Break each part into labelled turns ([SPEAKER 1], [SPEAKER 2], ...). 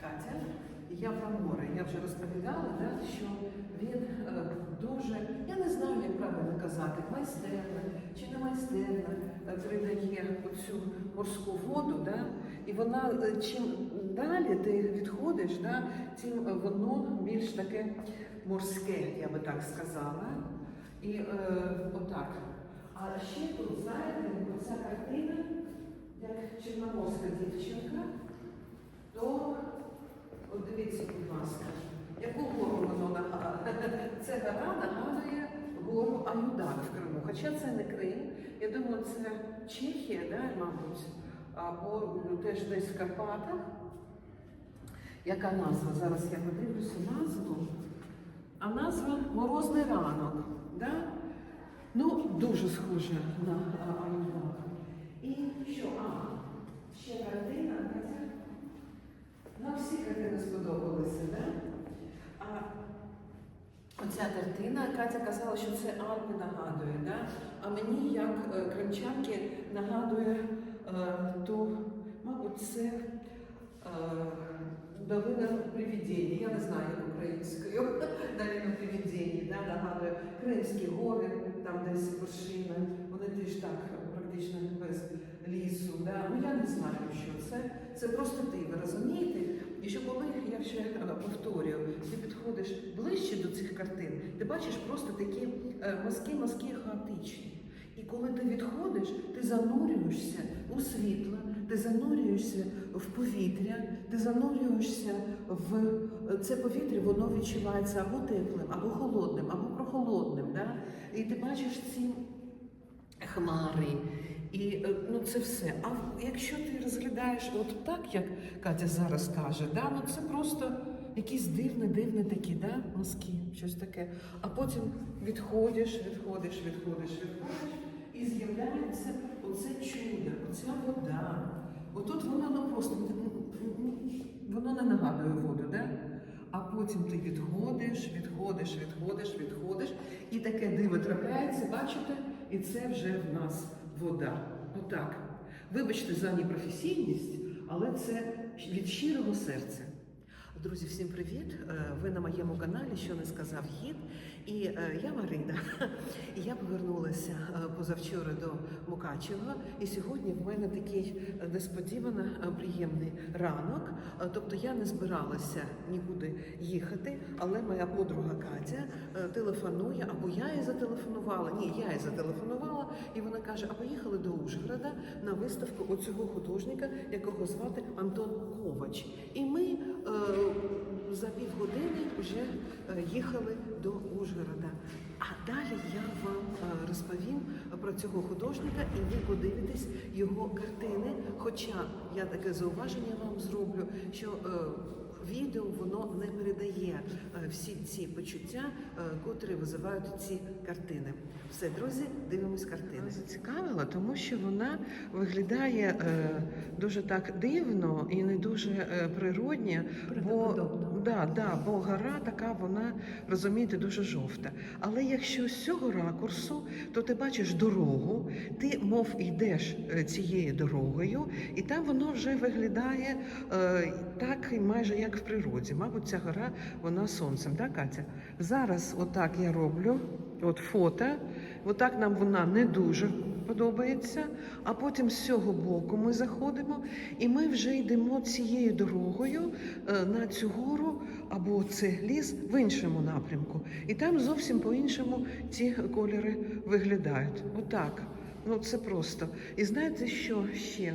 [SPEAKER 1] Катя, я про море. Я вже розповідала, да, що він е, дуже, я не знаю, як правильно казати, майстерно чи не майстерно е, передає цю морську воду. Да, і вона е, чим далі ти відходиш, да, тим е, воно більш таке морське, я би так сказала. І е, отак. А ще тут, знаєте, оця картина, як чорноморська дівчинка, то от дивіться, будь ласка, яку гору воно нагадує? Це гора нагадує гору Аюдак в Криму. Хоча це не Крим, я думаю, це Чехія, да, мабуть, або теж десь в Карпатах. Яка назва? Зараз я подивлюся назву. А назва Морозний ранок. Да? Ну, дуже схоже на а, І що? А, ще картина, картини сподобалися, да? А оця картина, Катя казала, що це Альпи нагадує, да? а мені, як е, кримчанки, нагадує е, ту, мабуть, це е, долина привідіння. Я не знаю як українською. Долина привідіння, да? нагадує Кримські гори, там десь вершина. Вони теж так практично без лісу. Да? Ну я не знаю, що це. Це просто ти, розумієте? І що коли я ще е, повторюю, ти підходиш ближче до цих картин, ти бачиш просто такі е, мазки, мазки хаотичні. І коли ти відходиш, ти занурюєшся у світло, ти занурюєшся в повітря, ти занурюєшся в е, це повітря, воно відчувається або теплим, або холодним, або прохолодним. Да? І ти бачиш ці хмари. І е, ну це все. А якщо ти розглядаєш от так, як Катя зараз каже, да, ну це просто якісь дивні, дивні такі, да, мазки, щось таке. А потім відходиш, відходиш, відходиш, відходиш, і з'являється оце чудо, оця вода. Отут воно ну просто воно не нагадує воду, да? А потім ти відходиш, відходиш, відходиш, відходиш, і таке диво трапляється, бачите, і це вже в нас вода. Отак. Вибачте за непрофесійність, але це від щирого серця. Друзі, всім привіт! Е, Ви на моєму каналі, що не сказав гід. І е, я Марина. І я повернулася е, позавчора до Мукачева. І сьогодні в мене такий несподівано приємний ранок. Тобто я не збиралася нікуди їхати, але моя подруга Катя телефонує, або я їй зателефонувала. Ні, я їй зателефонувала, і вона каже: а поїхали до Ужгорода на виставку оцього художника, якого звати Антон Ковач. І ми за півгодини вже е, їхали до Ужгорода. А далі я вам е, розповім про цього художника, і ви подивитесь його картини. Хоча я таке зауваження вам зроблю, що е, відео воно не передає е, всі ці почуття, е, котрі визивають ці картини. Все, друзі, дивимось картини. Зацікавила, тому що вона виглядає е, дуже так дивно і не дуже природня, бо. Да, да, бо гора така, вона розумієте, дуже жовта. Але якщо з цього ракурсу, то ти бачиш дорогу, ти мов йдеш е, цією дорогою, і там воно вже виглядає е, так, майже як в природі. Мабуть, ця гора вона сонцем, так, Катя? Зараз отак я роблю. От фото, отак нам вона не дуже подобається. А потім з цього боку ми заходимо, і ми вже йдемо цією дорогою е, на цю гору або це ліс в іншому напрямку. І там зовсім по-іншому ці кольори виглядають. Отак. Ну це просто. І знаєте, що ще?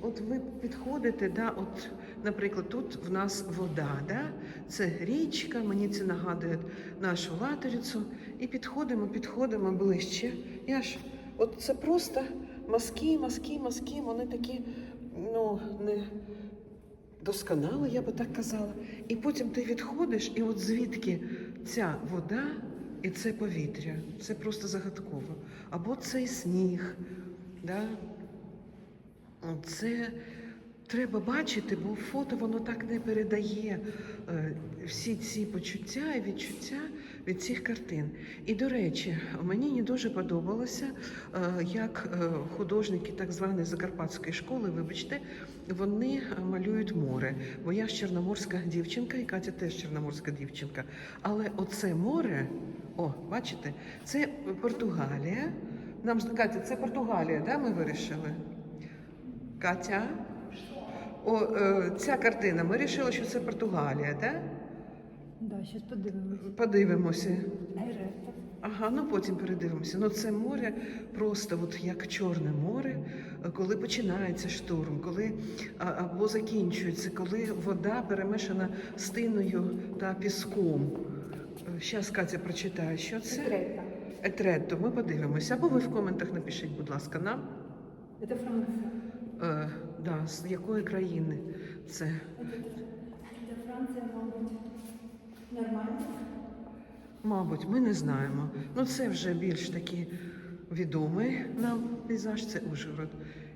[SPEAKER 1] От ви підходите, да, от, наприклад, тут в нас вода, да? це річка, мені це нагадує нашу латерицю. І підходимо, підходимо ближче. Я ж, от це просто мазки, мазки, мазки, вони такі, ну, не досконало, я би так казала. І потім ти відходиш, і от звідки ця вода і це повітря. Це просто загадково. Або цей сніг. Да? Це треба бачити, бо фото воно так не передає е, всі ці почуття і відчуття від цих картин. І до речі, мені не дуже подобалося, е, як е, художники так званої закарпатської школи, вибачте, вони малюють море. Бо я ж чорноморська дівчинка, і Катя теж чорноморська дівчинка. Але оце море, о, бачите, це Португалія. Нам Катя, це Португалія, да, ми вирішили? Катя? О, е, ця картина. Ми вирішили, що це Португалія, так?
[SPEAKER 2] Да, зараз подивимось.
[SPEAKER 1] Подивимося. Ага, ну потім передивимося. Ну це море просто от як Чорне море, коли починається штурм, коли або закінчується, коли вода перемешана з тиною та піском. Зараз Катя прочитає, що це.
[SPEAKER 2] Герета.
[SPEAKER 1] Етретто, ми подивимося. Або ви в коментах напишіть, будь ласка, нам.
[SPEAKER 2] Це Франція.
[SPEAKER 1] Е, да, з якої країни це.
[SPEAKER 2] Нормально.
[SPEAKER 1] Мабуть, ми не знаємо. Ну, це вже більш такий відомий нам пейзаж, це Ужгород.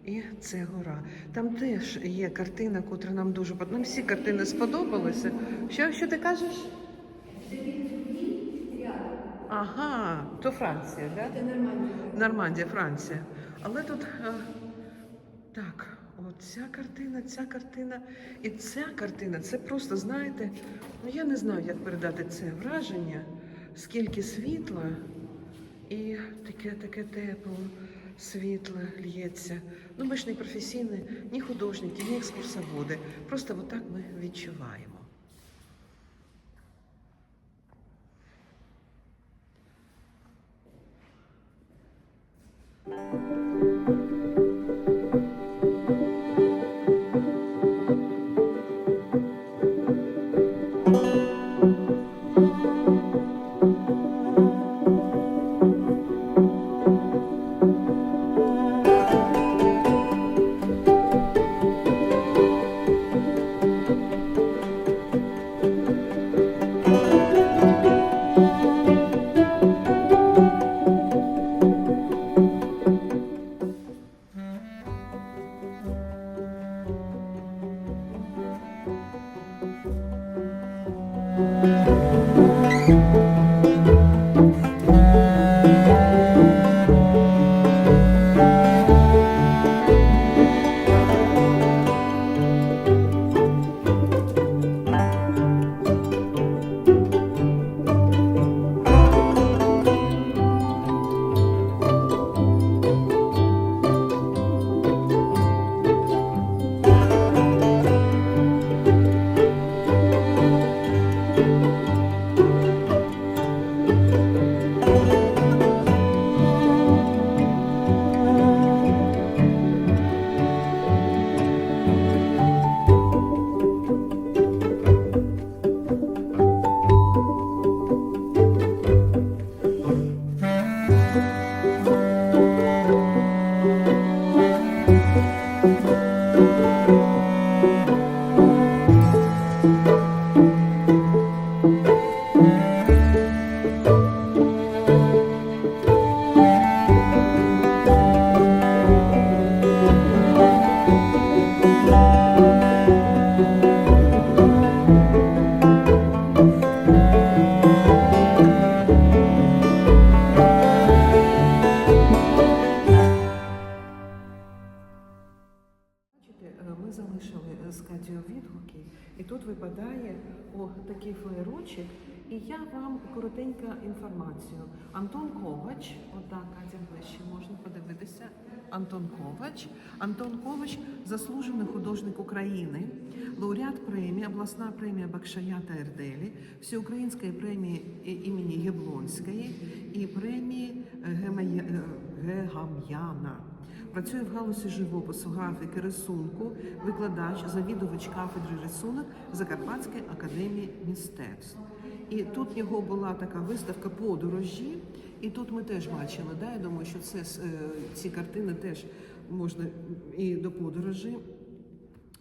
[SPEAKER 1] І це гора. Там теж є картина, котра нам дуже под- Нам всі картини сподобалися. Що, що ти кажеш? Ага, то Франція, так?
[SPEAKER 2] Це нормально.
[SPEAKER 1] Нормандія, Франція. Але тут е, так, оця картина, ця картина і ця картина це просто, знаєте, ну я не знаю, як передати це враження, скільки світла і таке таке тепло, світло лється. Ну, ми ж не професійні, ні художники, ні екскурсоводи. Просто отак ми відчуваємо. Бачите, е, з Катєю відгуки, і тут випадає о, такий флеєрочок, і я вам коротенька інформацію. Антон Ковач, отак, Катя ближче можна подивитися. Антон Ковач. Антон Ковач заслужений художник України, лауреат премії, обласна премія Бакшая та Ерделі, всеукраїнської премії імені Яблонської і премії е, Гемая- е, Гегам'яна. Працює в галузі живопису, графіки, рисунку, викладач, завідувач кафедри рисунок Закарпатської академії мистецтв. І тут його була така виставка подорожі, і тут ми теж бачили. Да? Я думаю, що це е, ці картини теж можна і до подорожі.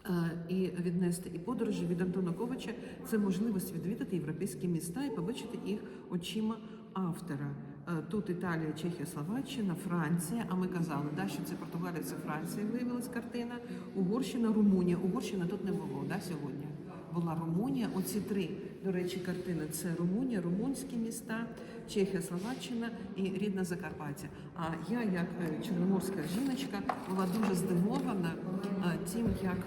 [SPEAKER 1] е, І віднести і подорожі від Антона Ковача це можливість відвідати європейські міста і побачити їх очима автора. Е, Тут Італія, Чехія, Словаччина, Франція. А ми казали, да, що це Португалія, це Франція виявилась картина. Угорщина, Румунія. Угорщина тут не було да, сьогодні. Була Румунія. Оці три, до речі, картини це Румунія, румунські міста, Чехія, Словаччина і рідна Закарпаття. А я, як е, чорноморська жіночка, була дуже здивована е, тим, як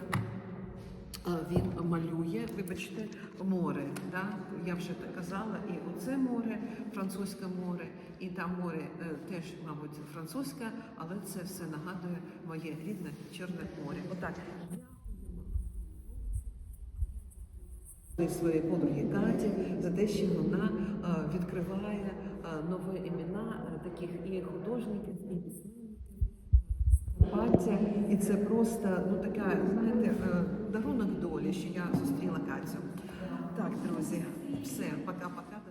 [SPEAKER 1] він малює, вибачте, море. Да? Я вже так казала, і оце море, французьке море, і там море е, теж, мабуть, французьке, але це все нагадує моє рідне Чорне море. Отак. Своєї подруги Каті за те, що вона е, відкриває е, нові імена таких і художників, і письменників. Закарпаття, і це просто ну така, знаєте, е, дарунок долі, що я зустріла Катю. Так, друзі, все, пока-пока.